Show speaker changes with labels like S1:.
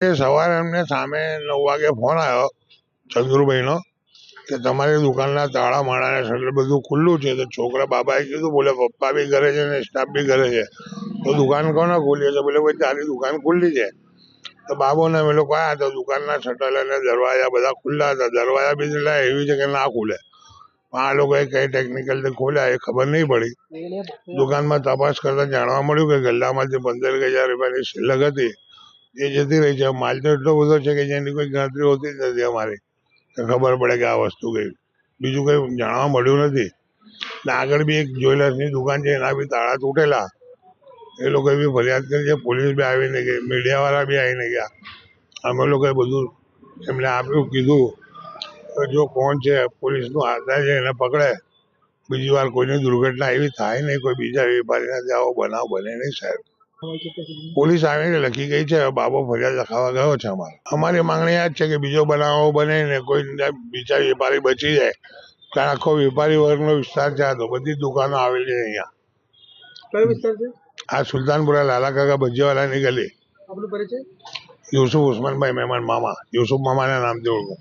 S1: સવારે એમને સામે નવ વાગે ફોન આવ્યો, ચંદ્રુભાઈનો, કે તમારી દુકાનના તાળા માળા શટર બધું ખુલ્લું છે. તો છોકરા બાબાએ કીધું, બોલે, પપ્પા બી ઘરે છે ને સ્ટાફ બી ઘરે છે. તો દુકાન કોને ખોલી છે બોલે, ભાઈ, તારી દુકાન ખુલ્લી છે. તો બાબોને અમે લોકો આવ્યા તો દુકાનના શટર અને દરવાજા બધા ખુલ્લા હતા. દરવાજા બી એટલા એવી છે કે ના ખુલે. આ લોકોએ કઈ ટેકનિકલ ખોલ્યા, એ ખબર નહીં પડી. દુકાનમાં તપાસ કરતા જાણવા મળ્યું કે ગલ્લામાંથી પંદર હજાર રૂપિયાની સિલક હતી. એ જતી રહી છે. માલ તો એટલો બધો છે કે જેની કોઈ ગણતરી હોતી જ નથી અમારી. ખબર પડે કે આ વસ્તુ ગઈ બીજું કંઈ જાણવા મળ્યું નથી. ને આગળ બી એક જ્વેલર્સની દુકાન છે, એના બી તાળા તૂટેલા. એ લોકોએ બી ફરિયાદ કરી છે, પોલીસ બી આવીને ગઈ મીડિયાવાળા બી આવીને ગયા અમે લોકોએ બધું એમને આપ્યું, કીધું. જો કોણ છે, પોલીસનું આધાર છે, એને પકડે. બીજી વાર કોઈની દુર્ઘટના એવી થાય નહીં, કોઈ બીજા વેપારીના આવો બનાવ બને નહીં સાહેબ. પોલીસ આવીને લખી ગઈ છે બાબો ફરિયાદ લખાવા ગયો છે અમારે. અમારી માંગણી આ જ છે કે બીજો બનાવો બને ને કોઈ બીજા વેપારી બચી જાય. કારણ આખો વેપારી વર્ગનો વિસ્તાર છે આ તો બધી દુકાનો આવેલી છે અહીંયા.
S2: કયો વિસ્તાર છે?
S1: આ સુલતાનપુરા લાલા કાકા ભજીયાવાલાની ગલી.
S2: આપણું પરિચય?
S1: યુસુફ ઉસ્માનભાઈ મહેમાન મામા. યુસુફ મામાના નામથી ઓળખું.